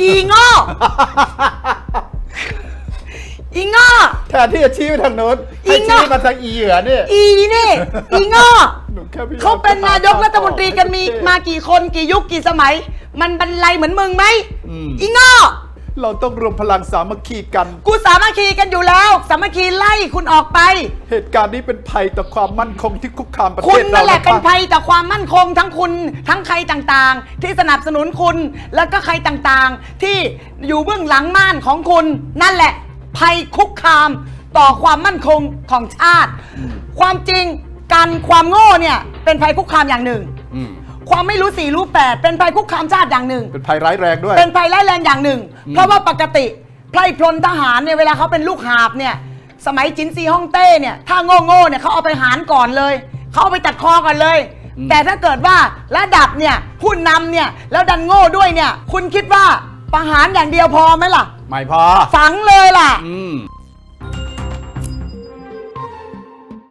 อีโง่อีโง่แทนที่จะชี้ไปทางโน้นอีให้โง่ชี้มาทางอีเหยื่อเนี่ยอีนี่อีโง่หนูแค่พยยมเขาเป็นนายกรัฐมนตรีกันมีจะมากี่คนกี่ยุคกี่สมัย มันบรรลัยเหมือนมึงไหมอืมอีโง่เราต้องรวมพลังสามัคคีกัน กูสามัคคีกันอยู่แล้ว สามัคคีไล่คุณออกไป เหตุการณ์นี้เป็นภัยต่อความมั่นคงที่คุกคามประเทคุณศเรานั่นแหละคเป็นรับภัยต่อความมั่นคงทั้งคุณทั้งใครต่างๆ ที่สนับสนุนคุณแล้วก็ใครต่างๆ ที่อยู่เบื้องหลังม่านของคุณ นั่นแหละ ภัยคุกคามต่อความมั่นคงของชาติ ความจริงการความโง่เนี่ยเป็นภัยคุกคามอย่างหนึ่ง อืม ความไม่รู้สี่รู้แปดเป็นภัยคุกคามชาติอย่างหนึ่ง เป็นภัยร้ายแรงด้วย เป็นภัยร้ายแรงอย่างหนึ่ง เพราะว่าปกติ ไพรพลทหารเนี่ยเวลาเขาเป็นลูกหาบเนี่ย สมัยจินซีฮ่องเต้เนี่ยถ้าโง่โง่ๆเนี่ยเขาเอาไปหารก่อนเลยเขาเอาไปตัดคอก่อนเลย อืม แต่ถ้าเกิดว่าระดับเนี่ยผู้นำเนี่ยแล้วดันโง่ด้วยเนี่ย คุณคิดว่าประหารอย่างเดียวพอไหมล่ะ ไม่พอ ฝังเลยล่ะ อืม